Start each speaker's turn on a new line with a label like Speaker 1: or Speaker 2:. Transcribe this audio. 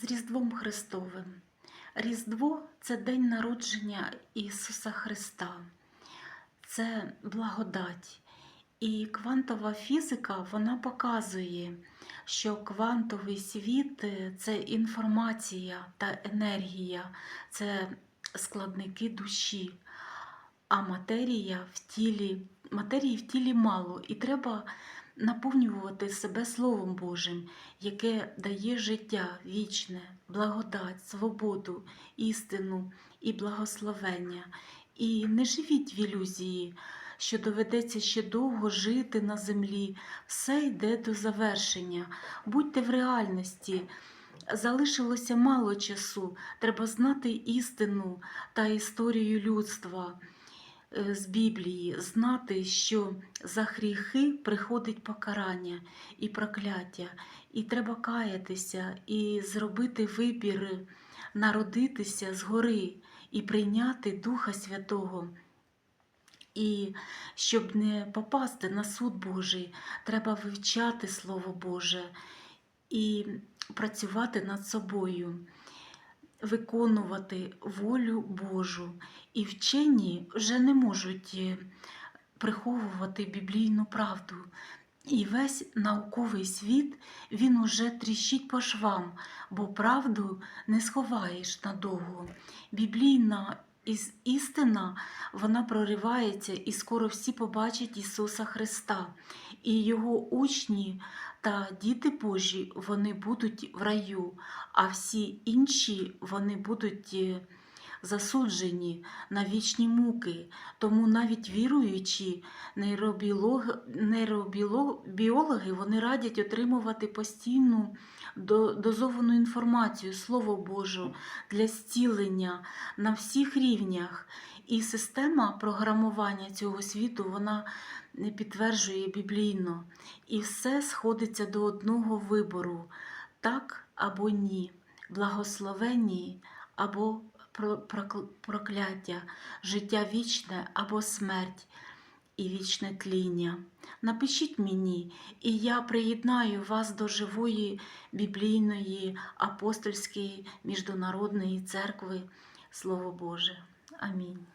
Speaker 1: з Різдвом Христовим. Різдво це день народження Ісуса Христа, це благодать. І квантова фізика вона показує, що квантовий світ це інформація та енергія, це складники душі, а матерія в тілі, матерії в тілі мало, і треба наповнювати себе Словом Божим, яке дає життя вічне, благодать, свободу, істину і благословення. І не живіть в ілюзії, що доведеться ще довго жити на землі, все йде до завершення. Будьте в реальності. Залишилося мало часу, треба знати істину та історію людства з Біблії, знати, що за гріхи приходить покарання і прокляття, і треба каятися і зробити вибір, народитися згори і прийняти Духа Святого. І щоб не попасти на суд Божий, треба вивчати Слово Боже і працювати над собою, виконувати волю Божу. І вчені вже не можуть е, приховувати біблійну правду. І весь науковий світ він уже тріщить по швам, бо правду не сховаєш надовго. Біблійна істина вона проривається, і скоро всі побачать Ісуса Христа. І Його учні та діти Божі вони будуть в раю, а всі інші вони будуть е, засуджені на вічні муки. Тому навіть віруючі нейробіолог, нейробіологи вони радять отримувати постійну дозовану інформацію, Слово Боже, для зцілення на всіх рівнях. І система програмування цього світу вона не підтверджує біблійно. І все сходиться до одного вибору: так або ні, благословенні або прокляття, життя вічне або смерть і вічне тління. Напишіть мені, і я приєднаю вас до живої біблійної апостольської міжнародної церкви. Слово Боже. Амінь.